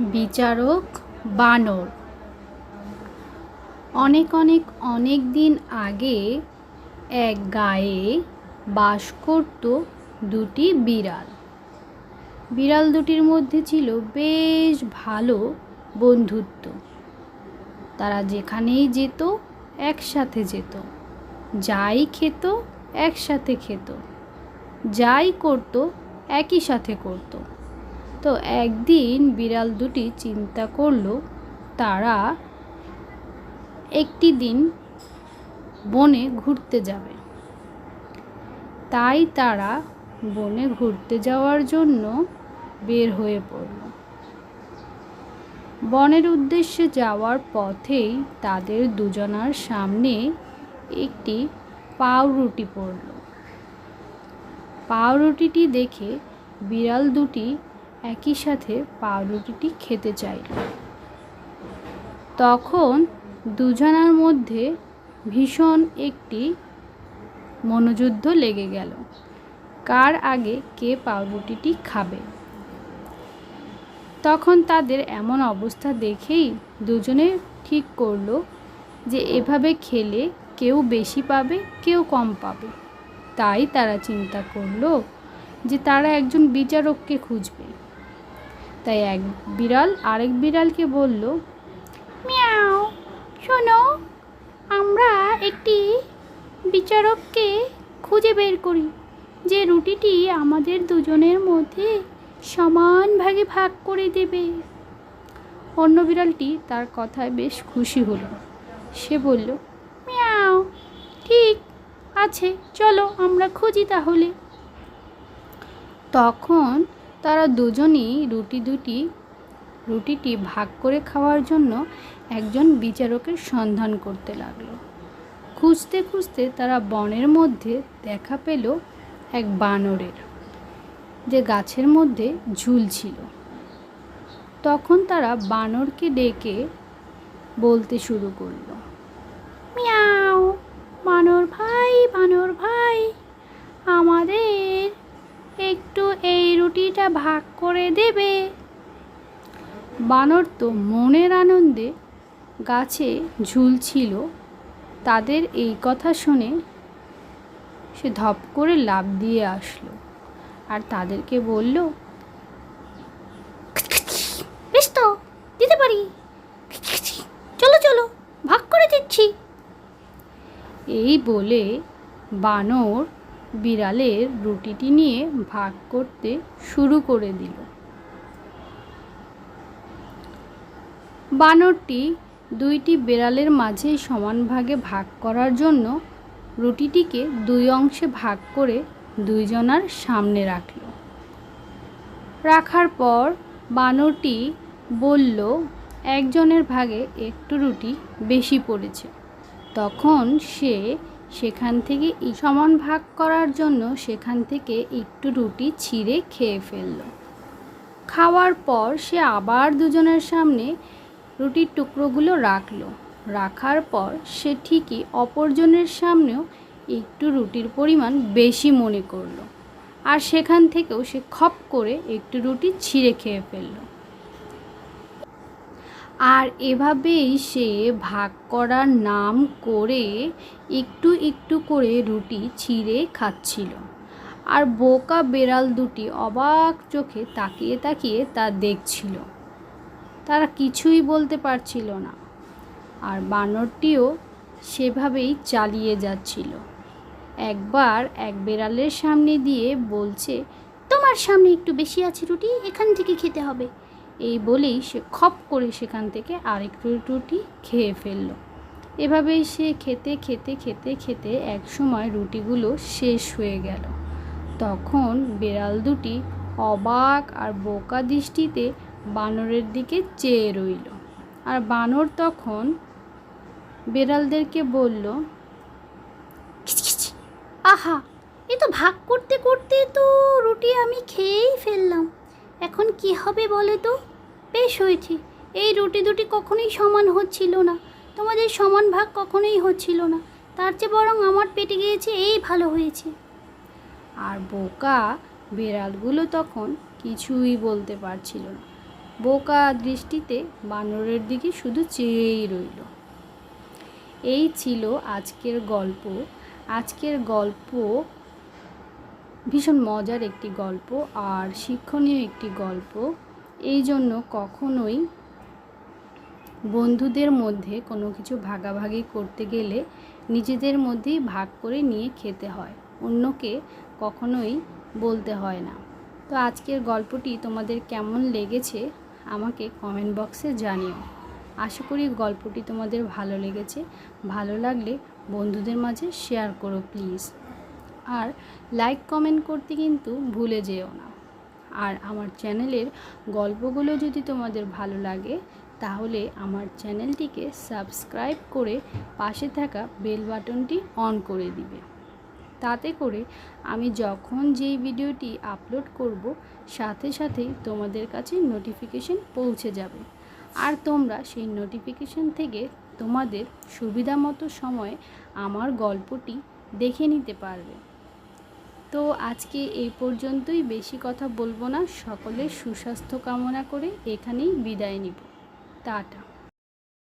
বিচারক বানর। অনেক অনেক অনেক দিন আগে এক গায়ে বাস করত দুটি বিড়াল। বিড়াল দুটির মধ্যে ছিল বেশ ভালো বন্ধুত্ব। তারা যেখানেই যেত, একসাথে যেত। যাই খেত, একসাথে খেত। যাই করত, একই সাথে করতো। তো একদিন বিড়াল দুটি চিন্তা করল, তারা একটি দিন বনে ঘুরতে যাবে। তাই তারা বনে ঘুরতে যাওয়ার জন্য বের হয়ে পড়ল। বনের উদ্দেশ্যে যাওয়ার পথেই তাদের দুজনার সামনে একটি পাউরুটি পড়ল। পাউরুটিটি দেখে বিড়াল দুটি একই সাথে পাউরুটিটি খেতে চাইল তখন দুজনার মধ্যে ভীষণ একটি মনোযুদ্ধ লেগে গেল। কার আগে কে পাউরুটিটি খাবে? তখন তাদের এমন অবস্থা দেখেই দুজনে ঠিক করল যে এভাবে খেলে কেউ বেশি পাবে, কেউ কম পাবে। তাই তারা চিন্তা করল যে তারা একজন বিচারককে খুঁজবে। তাই এক বিড়াল আরেক বিড়ালকে বলল, মিয়াও, শোনো, আমরা একটি বিচারককে খুঁজে বের করি। যে রুটিটি আমাদের দুজনের মধ্যে সমান ভাগে ভাগ করে দেবে। অন্য বিড়ালটি তার কথায় বেশ খুশি হলো। সে বলল, মিয়াও, ঠিক আছে, চলো আমরা খুঁজি তাহলে। তখন তারা দুজনই রুটি দুটি, রুটিটি ভাগ করে খাওয়ার জন্য একজন বিচারকের সন্ধান করতে লাগল। খুঁজতে খুঁজতে তারা বনের মধ্যে দেখা পেল এক বানরের, যে গাছের মধ্যে ঝুলছিল তখন তারা বানরকে ডেকে বলতে শুরু করল, মিয়াও বানর ভাই বানর ভাই আমাদের একটু এই রুটিটা ভাগ করে দেবে। বানর তো মনের আনন্দে গাছে ঝুলছিল তাদের এই কথা শুনে সে ধপ করে লাফ দিয়ে আসলো আর তাদেরকে বলল বেশ তো দিতে পারি। চলো চলো ভাগ করে দিচ্ছি। এই বলে বানর বিড়ালের রুটিটি নিয়ে ভাগ করতে শুরু করে দিল। বানরটি দুইটি বিড়ালের মাঝে সমান ভাগে ভাগ করার জন্য রুটিটিকে দুই অংশে ভাগ করে দুইজনার সামনে রাখল। রাখার পর বানরটি বলল, একজনের ভাগে একটু রুটি বেশি পড়েছে। তখন সে সেখান থেকে সমান ভাগ করার জন্য সেখান থেকে একটু রুটি ছিঁড়ে খেয়ে ফেলল। খাওয়ার পর সে আবার দুজনের সামনে রুটির টুকরোগুলো রাখল। রাখার পর সে ঠিকই অপরজনের সামনেও একটু রুটির পরিমাণ বেশি মনে করল। আর সেখান থেকেও সে খপ করে একটু রুটি ছিঁড়ে খেয়ে ফেলল। আর এভাবেই সে ভাগ করার নাম করে একটু একটু করে রুটি ছিঁড়ে খাচ্ছিল। আর বোকা বেড়াল দুটি অবাক চোখে তাকিয়ে তাকিয়ে তা দেখছিল। তারা কিছুই বলতে পারছিল না। আর বানরটিও সেভাবেই চালিয়ে যাচ্ছিল। একবার এক বেড়ালের সামনে দিয়ে বলছে, তোমার সামনে একটু বেশি আছে রুটি, এখান থেকে খেতে হবে। এই বলেই সে খপ করে সেখান থেকে আরেকটু রুটি খেয়ে ফেলল। এভাবেই সে খেতে খেতে খেতে খেতে এক সময় রুটিগুলো শেষ হয়ে গেল। তখন বেড়াল দুটি অবাক আর বোকা দৃষ্টিতে বানরের দিকে চেয়ে রইল। আর বানর তখন বেড়ালদেরকে বলল আহা, এ তো ভাগ করতে করতে তো রুটি আমি খেয়েই ফেললাম। এখন কি হবে বলে তো? বেশ হয়েছে। এই রুটি দুটি কখনোই সমান হচ্ছিল না। তোমাদের সমান ভাগ কখনোই হচ্ছিল না। তার চেয়ে বরং আমার পেটে গিয়েছে এই ভালো হয়েছে। আর বোকা বিড়ালগুলো তখন কিছুই বলতে পারছিল না। বোকা দৃষ্টিতে বানরের দিকে শুধু চেয়েই রইল। এই ছিল আজকের গল্প। আজকের গল্প ভীষণ মজার একটি গল্প আর শিক্ষণীয় একটি গল্প। এই জন্য কখনোই বন্ধুদের মধ্যে কোনো কিছু ভাগাভাগি করতে গেলে নিজেদের মধ্যেই ভাগ করে নিয়ে খেতে হয়। অন্যকে কখনোই বলতে হয় না। তো আজকের গল্পটি তোমাদের কেমন লেগেছে আমাকে কমেন্ট বক্সে জানিও। আশা করি গল্পটি তোমাদের ভালো লেগেছে। ভালো লাগলে বন্ধুদের মাঝে শেয়ার করো প্লিজ আর লাইক কমেন্ট করতে কিন্তু ভুলে যেও না। আর আমার চ্যানেলের গল্পগুলো যদি তোমাদের ভালো লাগে, তাহলে আমার চ্যানেলটিকে সাবস্ক্রাইব করে পাশে থাকা বেল বাটনটি অন করে দিবে। তাতে করে আমি যখন যেই ভিডিওটি আপলোড করব, সাথে সাথেই তোমাদের কাছে নোটিফিকেশন পৌঁছে যাবে। আর তোমরা সেই নোটিফিকেশন থেকে তোমাদের সুবিধা মতো সময়ে আমার গল্পটি দেখে নিতে পারবে। তো আজকে এই পর্যন্তই। বেশি কথা বলব না। সকলে সুস্বাস্থ্য কামনা করে এখানেই বিদায় নিব। টাটা।